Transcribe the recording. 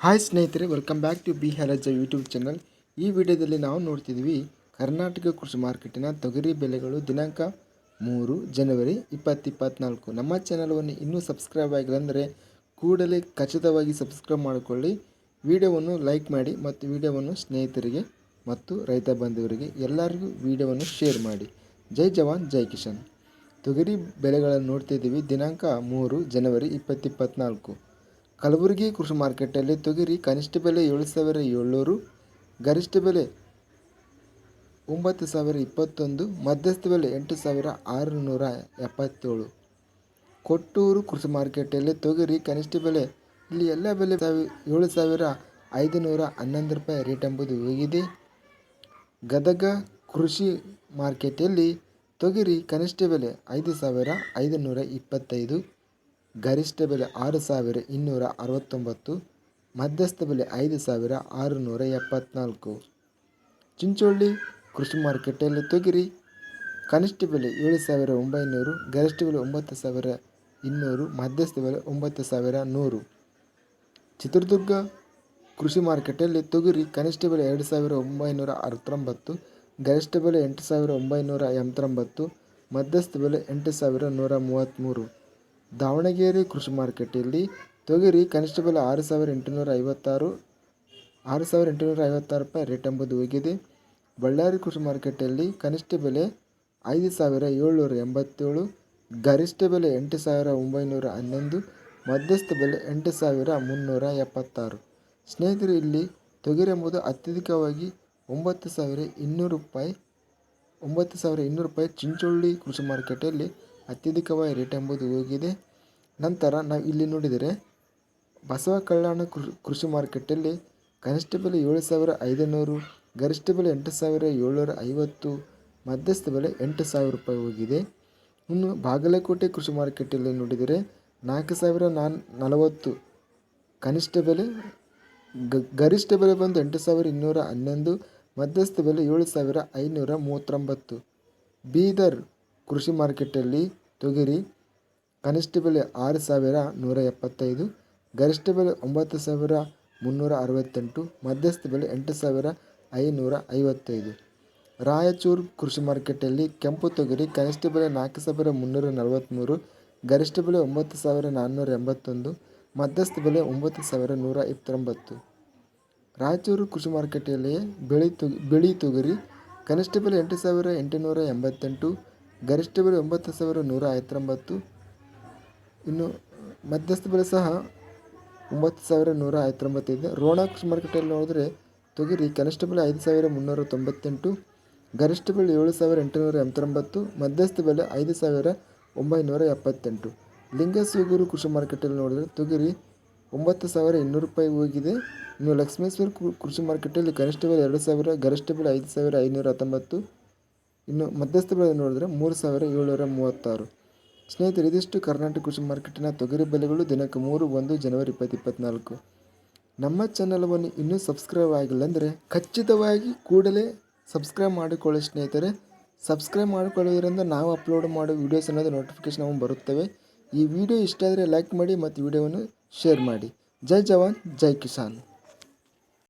Hi ಸ್ನೇಹಿತರೆ welcome back to B ಹ್ಯಾಲಜ YouTube channel ಈ ವಿಡಿಯೋದಲ್ಲಿ ನಾವು ನೋಡ್ತಿದ್ವಿ ಕರ್ನಾಟಕ ಕೃಷಿ ಮಾರ್ಕೆಟಿನ ತೊಗರಿ ಬೆಲೆಗಳು ದಿನಾಂಕ ಮೂರು ಜನವರಿ ಇಪ್ಪತ್ತು ಇಪ್ಪತ್ತ್ನಾಲ್ಕು ನಮ್ಮ ಚಾನಲವನ್ನು ಇನ್ನೂ ಸಬ್ಸ್ಕ್ರೈಬ್ ಆಗಿಲ್ಲ ಅಂದರೆ ಕೂಡಲೇ ಖಚಿತವಾಗಿ ಸಬ್ಸ್ಕ್ರೈಬ್ ಮಾಡಿಕೊಳ್ಳಿ. ವಿಡಿಯೋವನ್ನು ಲೈಕ್ ಮಾಡಿ ಮತ್ತು ವಿಡಿಯೋವನ್ನು ಸ್ನೇಹಿತರಿಗೆ ಮತ್ತು ರೈತ ಬಂಧುವರಿಗೆ ಎಲ್ಲರಿಗೂ ವಿಡಿಯೋವನ್ನು ಶೇರ್ ಮಾಡಿ. ಜೈ ಜವಾನ್, ಜೈ ಕಿಶನ್ ತೊಗರಿ ಬೆಲೆಗಳನ್ನು ನೋಡ್ತಿದ್ದೀವಿ ದಿನಾಂಕ ಮೂರು ಜನವರಿ ಇಪ್ಪತ್ತು ಇಪ್ಪತ್ತ್ನಾಲ್ಕು ಕಲಬುರಗಿ ಕೃಷಿ ಮಾರ್ಕೆಟಲ್ಲಿ ತೊಗರಿ ಕನಿಷ್ಠ ಬೆಲೆ ಏಳು ಸಾವಿರ ಏಳ್ನೂರು, ಗರಿಷ್ಠ ಬೆಲೆ ಒಂಬತ್ತು ಸಾವಿರ ಇಪ್ಪತ್ತೊಂದು, ಮಧ್ಯಸ್ಥ ಬೆಲೆ ಎಂಟು ಸಾವಿರ ಆರುನೂರ ಎಪ್ಪತ್ತೇಳು. ಕೊಟ್ಟೂರು ಕೃಷಿ ಮಾರ್ಕೆಟಲ್ಲಿ ತೊಗರಿ ಕನಿಷ್ಠ ಬೆಲೆ ಇಲ್ಲಿ ಎಲ್ಲ ಬೆಲೆ ಏಳು ಸಾವಿರ ಐದುನೂರ ಹನ್ನೊಂದು ರೂಪಾಯಿ ರೇಟ್ ಎಂಬುದು ಹೋಗಿದೆ. ಗದಗ ಕೃಷಿ ಮಾರ್ಕೆಟಲ್ಲಿ ತೊಗರಿ ಕನಿಷ್ಠ ಬೆಲೆ ಐದು ಸಾವಿರ ಐದುನೂರ ಇಪ್ಪತ್ತೈದು ಗರಿಷ್ಠ ಬೆಲೆ ಆರು ಸಾವಿರ ಇನ್ನೂರ ಅರವತ್ತೊಂಬತ್ತು, ಮಧ್ಯಸ್ಥ ಬೆಲೆ ಐದು ಸಾವಿರ ಆರುನೂರ ಎಪ್ಪತ್ನಾಲ್ಕು. ಚಿಂಚೋಳಿ ಕೃಷಿ ಮಾರ್ಕೆಟಲ್ಲಿ ತೊಗರಿ, ಕನಿಷ್ಠ ಬೆಲೆ ಏಳು ಸಾವಿರ ಒಂಬೈನೂರು, ಗರಿಷ್ಠ ಬೆಲೆ ಒಂಬತ್ತು ಸಾವಿರ ಇನ್ನೂರು, ಮಧ್ಯಸ್ಥ ಬೆಲೆ ಒಂಬತ್ತು ಸಾವಿರ ನೂರು. ಚಿತ್ರದುರ್ಗ ಕೃಷಿ ಮಾರ್ಕೆಟಲ್ಲಿ ತೊಗರಿ, ಕನಿಷ್ಠ ಬೆಲೆ ಎರಡು ಸಾವಿರ ಒಂಬೈನೂರ ಅರವತ್ತೊಂಬತ್ತು, ಗರಿಷ್ಠ ಬೆಲೆ ಎಂಟು ಸಾವಿರ ಒಂಬೈನೂರ ಎಂಬತ್ತೊಂಬತ್ತು, ಮಧ್ಯಸ್ಥ ಬೆಲೆ ಎಂಟು ಸಾವಿರ ನೂರ ಮೂವತ್ತ್ಮೂರು. ದಾವಣಗೆರೆ ಕೃಷಿ ಮಾರುಕಟ್ಟೆಯಲ್ಲಿ ತೊಗರಿ ಕನಿಷ್ಠ ಬೆಲೆ ಆರು ಸಾವಿರ ಎಂಟುನೂರ ಐವತ್ತಾರು, ಆರು ಸಾವಿರ ಎಂಟುನೂರ ಐವತ್ತಾರು ರೂಪಾಯಿ ರೇಟ್ ಎಂಬುದು ಹೋಗಿದೆ. ಬಳ್ಳಾರಿ ಕೃಷಿ ಮಾರುಕಟ್ಟೆಯಲ್ಲಿ ಕನಿಷ್ಠ ಬೆಲೆ ಐದು ಸಾವಿರ ಏಳ್ನೂರ ಎಂಬತ್ತೇಳು, ಗರಿಷ್ಠ ಬೆಲೆ ಎಂಟು ಸಾವಿರ ಒಂಬೈನೂರ ಹನ್ನೊಂದು, ಮಧ್ಯಸ್ಥ ಬೆಲೆ ಎಂಟು ಸಾವಿರ ಮುನ್ನೂರ ಎಪ್ಪತ್ತಾರು. ಸ್ನೇಹಿತರು, ಇಲ್ಲಿ ತೊಗರಿ ಎಂಬುದು ಅತ್ಯಧಿಕವಾಗಿ ಒಂಬತ್ತು ಸಾವಿರ ಇನ್ನೂರು ರೂಪಾಯಿ, ಒಂಬತ್ತು ಸಾವಿರ ಇನ್ನೂರು ರೂಪಾಯಿ ಚಿಂಚೋಳ್ಳಿ ಕೃಷಿ ಮಾರ್ಕೆಟಲ್ಲಿ ಅತ್ಯಧಿಕವಾಗಿ ರೇಟ್ ಎಂಬುದು ಹೋಗಿದೆ. ನಂತರ ನಾವು ಇಲ್ಲಿ ನೋಡಿದರೆ, ಬಸವ ಕಲ್ಯಾಣ ಕೃಷಿ ಮಾರುಕಟ್ಟೆಯಲ್ಲಿ ಕನಿಷ್ಠ ಬೆಲೆ ಏಳು ಸಾವಿರ ಐದುನೂರು, ಗರಿಷ್ಠ ಬೆಲೆ ಎಂಟು ಸಾವಿರ ಏಳ್ನೂರ ಐವತ್ತು ಮಧ್ಯಸ್ಥ ಬೆಲೆ ಎಂಟು ಸಾವಿರ ರೂಪಾಯಿ ಹೋಗಿದೆ. ಇನ್ನು ಬಾಗಲಕೋಟೆ ಕೃಷಿ ಮಾರುಕಟ್ಟೆಯಲ್ಲಿ ನೋಡಿದರೆ ನಾಲ್ಕು ಸಾವಿರ ನಾನ್ ನಲವತ್ತು ಕನಿಷ್ಠ ಬೆಲೆ ಗರಿಷ್ಠ ಬೆಲೆ ಬಂದು ಎಂಟು ಸಾವಿರ ಇನ್ನೂರ ಹನ್ನೊಂದು, ಮಧ್ಯಸ್ಥ ಬೆಲೆ ಏಳು ಸಾವಿರ ಐನೂರ ಮೂವತ್ತೊಂಬತ್ತು. ಬೀದರ್ ಕೃಷಿ ಮಾರ್ಕೆಟಲ್ಲಿ ತೊಗರಿ. ಕನಿಷ್ಠ ಬೆಲೆ ಆರು ಸಾವಿರ ನೂರ ಎಪ್ಪತ್ತೈದು ಗರಿಷ್ಠ ಬೆಲೆ ಒಂಬತ್ತು ಸಾವಿರ ಮುನ್ನೂರ ಅರವತ್ತೆಂಟು, ಮಧ್ಯಸ್ಥ ಬೆಲೆ ಎಂಟು ಸಾವಿರ ಐನೂರ ಐವತ್ತೈದು. ರಾಯಚೂರು ಕೃಷಿ ಮಾರ್ಕೆಟಲ್ಲಿ ಕೆಂಪು ತೊಗರಿ, ಕನಿಷ್ಠ ಬೆಲೆ ನಾಲ್ಕು ಸಾವಿರ ಮುನ್ನೂರ ನಲವತ್ತ್ಮೂರು ಗರಿಷ್ಠ ಬೆಲೆ ಒಂಬತ್ತು ಸಾವಿರ ನಾನ್ನೂರ ಎಂಬತ್ತೊಂದು, ಮಧ್ಯಸ್ಥ ಬೆಲೆ ಒಂಬತ್ತು ಸಾವಿರ ನೂರ ಇಪ್ಪತ್ತೊಂಬತ್ತು. ರಾಯಚೂರು ಕೃಷಿ ಮಾರ್ಕೆಟಲ್ಲಿ ಬಿಳಿ ತುಗಿ, ಬಿಳಿ ತೊಗರಿ, ಕನಿಷ್ಠ ಬೆಲೆ ಎಂಟು ಸಾವಿರ ಎಂಟುನೂರ ಎಂಬತ್ತೆಂಟು ಗರಿಷ್ಠ ಬೆಲೆ ಒಂಬತ್ತು ಸಾವಿರ ನೂರ ಐವತ್ತೊಂಬತ್ತು, ಇನ್ನು ಮಧ್ಯಸ್ಥ ಬೆಲೆ ಸಹ ಒಂಬತ್ತು ಸಾವಿರ ನೂರ ಐವತ್ತೊಂಬತ್ತು ಇದೆ. ರೋಣ ಕೃಷಿ ಮಾರ್ಕೆಟಲ್ಲಿ ನೋಡಿದ್ರೆ ತೊಗರಿ ಕನಿಷ್ಠ ಬೆಲೆ ಐದು ಸಾವಿರ ಮುನ್ನೂರ ತೊಂಬತ್ತೆಂಟು, ಗರಿಷ್ಠ ಬೆಲೆ ಏಳು ಸಾವಿರ ಎಂಟುನೂರ ಎಂಬತ್ತೊಂಬತ್ತು, ಮಧ್ಯಸ್ಥ ಬೆಲೆ ಐದು ಸಾವಿರ ಒಂಬೈನೂರ ಎಪ್ಪತ್ತೆಂಟು. ಲಿಂಗಸೂಗೂರು ಕೃಷಿ ಮಾರ್ಕೆಟಲ್ಲಿ ನೋಡಿದ್ರೆ ತೊಗರಿ ಒಂಬತ್ತು ಸಾವಿರ ಇನ್ನೂರು ರೂಪಾಯಿ ಹೋಗಿದೆ. ಇನ್ನು ಲಕ್ಷ್ಮೇಶ್ವರ ಕೃಷಿ ಮಾರ್ಕೆಟಲ್ಲಿ ಕನಿಷ್ಠ ಬೆಲೆ ಎರಡು ಸಾವಿರ, ಗರಿಷ್ಠ ಬೆಲೆ ಐದು ಸಾವಿರ ಐನೂರ ಹತ್ತೊಂಬತ್ತು ಇನ್ನು ಮಧ್ಯಸ್ಥ ಬೆಲೆ ನೋಡಿದ್ರೆ ಮೂರು ಸಾವಿರ ಏಳ್ನೂರ ಮೂವತ್ತಾರು. ಸ್ನೇಹಿತರೆ, ಇದಿಷ್ಟು ಕರ್ನಾಟಕ ಕೃಷಿ ಮಾರ್ಕೆಟಿನ ತೊಗರಿ ಬೆಲೆಗಳು ದಿನಕ್ಕೆ ಮೂರು, ಒಂದು ಜನವರಿ ಇಪ್ಪತ್ತು ಇಪ್ಪತ್ತ್ನಾಲ್ಕು ನಮ್ಮ ಚಾನಲ್ವನ್ನು ಇನ್ನೂ ಸಬ್ಸ್ಕ್ರೈಬ್ ಆಗಿಲ್ಲ ಅಂದರೆ ಖಚಿತವಾಗಿ ಕೂಡಲೇ ಸಬ್ಸ್ಕ್ರೈಬ್ ಮಾಡಿಕೊಳ್ಳಿ ಸ್ನೇಹಿತರೆ. ಸಬ್ಸ್ಕ್ರೈಬ್ ಮಾಡಿಕೊಳ್ಳೋದ್ರಿಂದ ನಾವು ಅಪ್ಲೋಡ್ ಮಾಡೋ ವೀಡಿಯೋಸ್ ಅನ್ನೋದು ನೋಟಿಫಿಕೇಶನ್ ನಮಗೆ ಬರುತ್ತವೆ. ಈ ವಿಡಿಯೋ ಇಷ್ಟ ಆದರೆ ಲೈಕ್ ಮಾಡಿ ಮತ್ತು ವಿಡಿಯೋವನ್ನು ಶೇರ್ ಮಾಡಿ. ಜೈ ಜವಾನ್, ಜೈ ಕಿಸಾನ್.